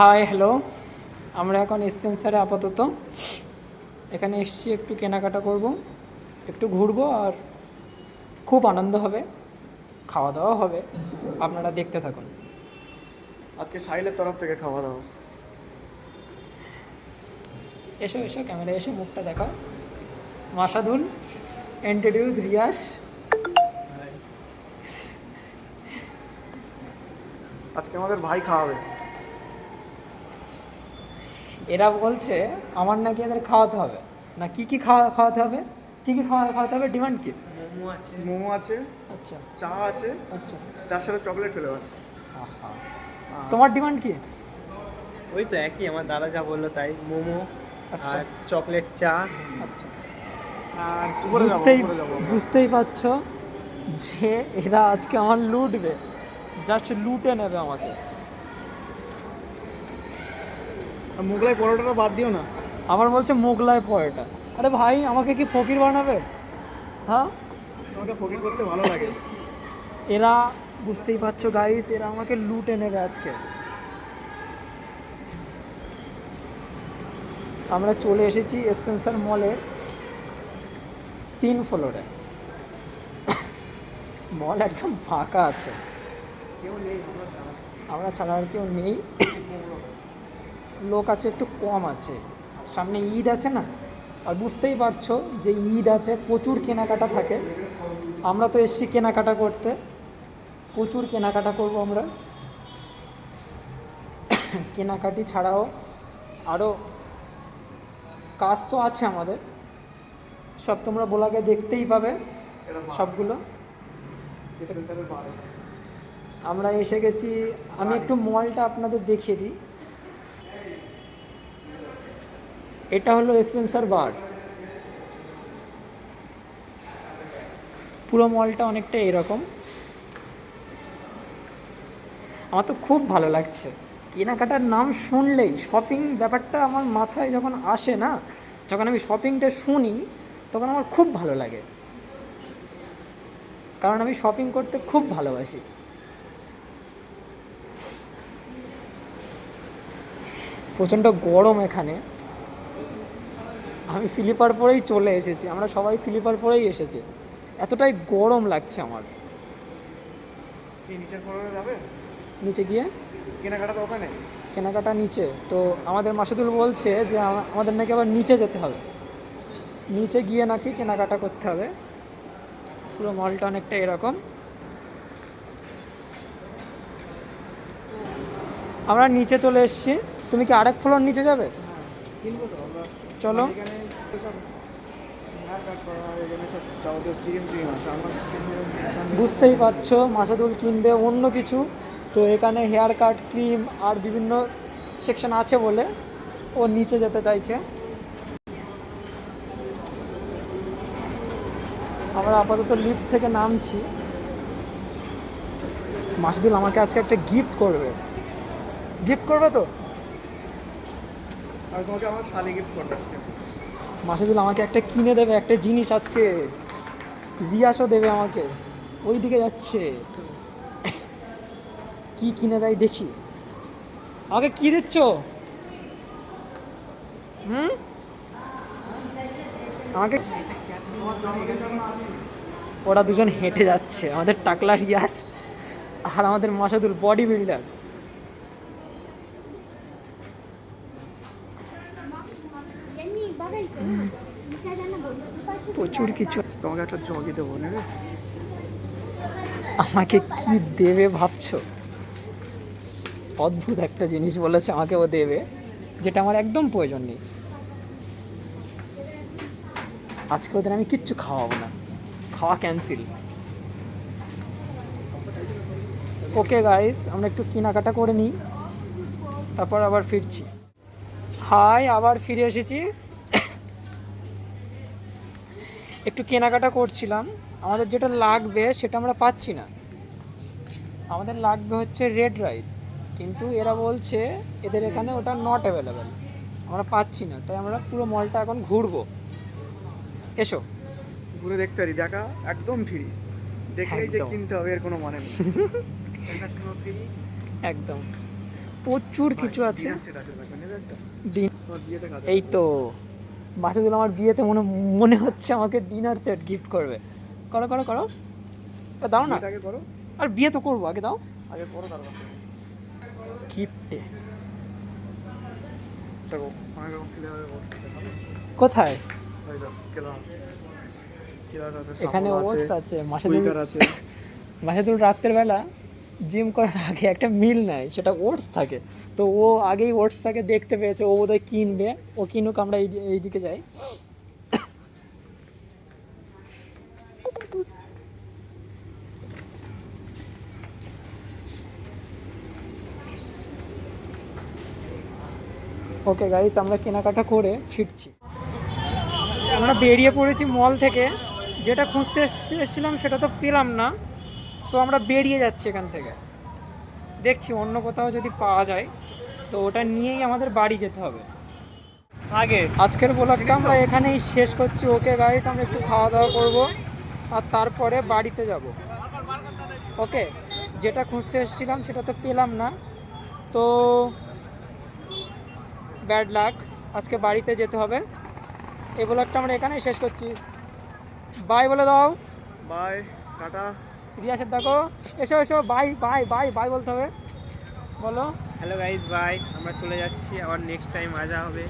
Hi hello আমরা এখন স্পেন্সারে আপাতত। এখানে এসছি একটু কেনাকাটা করব একটু ঘুরবো আর খুব আনন্দ হবে খাওয়া দাওয়া হবে আপনারা দেখতে থাকুন। আজকে সাহিলের তরফ থেকে খাওয়া দাওয়া এসো এসো ক্যামেরা এসে মুখটা দেখাও। মাসাদুল ইন্ট্রোডিউস রিয়াস আজকে আমাদের ভাই খাওয়াবে। এরা বলছে আমার নাকি এদের খাওয়াতে হবে। না কি কি খাওয়া খাওয়াতে হবে? কি কি খাওয়া খাওয়াতে হবে? ডিমান্ড কি? মোমো আছে। মোমো আছে আচ্ছা। চা আছে আচ্ছা। চার সাথে চকলেট ফ্লেভার আহা। তোমার ডিমান্ড কি? ওই তো একই আমার দাদা যা বলল তাই। মোমো আচ্ছা। আর চকলেট চা। আচ্ছা। আর বুঝতেই বুঝতেই পারছ যে এরা আজকে আমার লুটবে। জাস্ট লুটে নেবে আমাকে আর মোগলাই পরোটাটা বাদ দিও না। আবার বলছে মোগলাই পরোটা। আরে ভাই আমাকে কি ফকির বানাবে? হ্যাঁ? তোমাকে ফকির করতে ভালো লাগে। এরা বুঝতেই পারছ গাইস এরা আমাকে লুটে নেবে আজকে। আমরা চলে এসেছি স্পেন্সার মলে তিন ফ্লোরে মল একদম ফাঁকা আছে। কেউ নেই। আমরা ছাড়া। আর কেউ নেই। লোক আছে একটু কম আছে। সামনে ঈদ আছে না? আর বুঝতেই পারছ যে ঈদ আছে প্রচুর কেনাকাটা থাকে। আমরা তো এসছি কেনাকাটা করতে। প্রচুর কেনাকাটা করব আমরা। কেনাকাটি ছাড়াও আরও কাজ তো আছে আমাদের। সব তোমরা বোলাকে দেখতেই পাবে সবগুলো। আমরা এসে গেছি আমি একটু মলটা আপনাদের দেখিয়ে দিই। এটা হলো স্পেন্সার বার। পুরো মলটা অনেকটা এরকম। আমার তো খুব ভালো লাগছে। কেনাকাটার নাম শুনলেই শপিং ব্যাপারটা আমার মাথায় যখন আসে না, যখন আমি শপিংটা শুনি, তখন আমার খুব ভালো লাগে। কারণ আমি শপিং করতে খুব ভালোবাসি। প্রচণ্ড গরম এখানে। আমি স্লিপার পরেই চলে এসেছি আমরা সবাই স্লিপার পরেই এসেছি। এতটাই গরম লাগছে আমার। নিচে গিয়ে? কেনাকাটা তো ওখানে। কেনাকাটা নিচে। তো আমাদের মাসুদুল বলছে যে আমাদের নাকি আবার নিচে যেতে হবে। নিচে গিয়ে নাকি কেনাকাটা করতে হবে। পুরো মলটা অনেকটা এরকম। আমরা নিচে চলে এসেছি। তুমি কি আরেক ফ্লোর নিচে যাবে? আমরা। চলো। বুঝতেই পারছ, মাসাদুল কিনবে অন্য কিছু। তো এখানে হেয়ার কাট ক্রিম আর বিভিন্ন সেকশন আছে বলে ও নিচে যেতে চাইছে। আমরা আপাতত লিফট থেকে নামছি। মাসুদুল আমাকে আজকে একটা গিফট করবে। গিফট করবে তো? আমি তোমাকে আমার শালি গিফট করব আজকে। মাসুদুল আমাকে একটা কিনে দেবে, একটা জিনিস আজকে। রিয়াসও দেবে আমাকে। ওই দিকে যাচ্ছে। কি কিনে দেয় দেখি। আমাকে কি দিচ্ছ? হুম? আমাকে ওরা দুজন হেঁটে যাচ্ছে। আমাদের টাকলা রিয়াস আর আমাদের মাসাদুল বডি বিল্ডার প্রচুর কিছু। তোমাকে একটা জগি দেবো, নেবে? আমাকে কি দেবে ভাবছ? অদ্ভুত একটা জিনিস বলেছে আমাকে ও দেবে, যেটা আমার একদম প্রয়োজন নেই। আজকে ওদের আমি কিচ্ছু খাওয়াবো না। খাওয়া ক্যান্সেল ওকে গাইস আমরা একটু কেনাকাটা করে নিই। তারপর আবার ফিরছি। হাই আবার ফিরে এসেছি। একটু কেনাকাটা করছিলাম। আমাদের যেটা লাগবে সেটা আমরা পাচ্ছি না। আমাদের লাগবে হচ্ছে রেড রাইস কিন্তু এরা বলছে এদের এখানে ওটা নট অ্যাভেলেবেল আমরা পাচ্ছি না তাই আমরা পুরো মলটা এখন ঘুরবো। এসো। ঘুরে দেখতে পারি দেখা একদম ফ্রি দেখলেই যে কিনতে হবে এর কোনো মানে নেই। একদম। প্রচুর কিছু আছে। এই তো। মাসুদুল আমার বিয়েতে মনে মনে হচ্ছে আমাকে ডিনার সেট গিফট করবে। করো করো করো। দাও না। এটাকে করো। আর বিয়ে তো করব আগে দাও। আগে করো তারপর। গিফটে কোথায়? এখানে ওটস আছে কুইকার আছে। মাসুদুল রাত্রের বেলা জিম করার আগে একটা মিল নেয়, সেটা ওটস থাকে। তো ও আগেই ওটসটাকে দেখতে পেয়েছে, ও বোধহয় কিনবে, ও কিনুক, আমরা এই এইদিকে যাই। ওকে গাইস আমরা কেনাকাটা করে ফিরছি। আমরা বেরিয়ে পড়েছি মল থেকে। যেটা খুঁজতে এসছি- এসেছিলাম, সেটা তো পেলাম না। সো আমরা বেরিয়ে যাচ্ছি এখান থেকে। দেখছি অন্য কোথাও যদি পাওয়া যায়, তো ওটা নিয়েই আমাদের বাড়ি যেতে হবে। আগে, আজকের ব্লগটা আমরা এখানেই শেষ করছি। ওকে গাইড আমরা একটু খাওয়া দাওয়া করব, আর তারপরে বাড়িতে যাব। ওকে? যেটা খুঁজতে এসেছিলাম সেটা তো পেলাম না। তো ব্যাড লাক আজকে বাড়িতে যেতে হবে। এই ব্লগটা আমরা এখানেই শেষ করছি। বাই বলে দাও। By tata. রিয়াসের দেখো। এসো এসো বাই বাই বাই বাই বলতে হবে। বলো। হ্যালো গাইজ বাই আমরা চলে যাচ্ছি, আবার নেক্সট টাইম আসা হবে।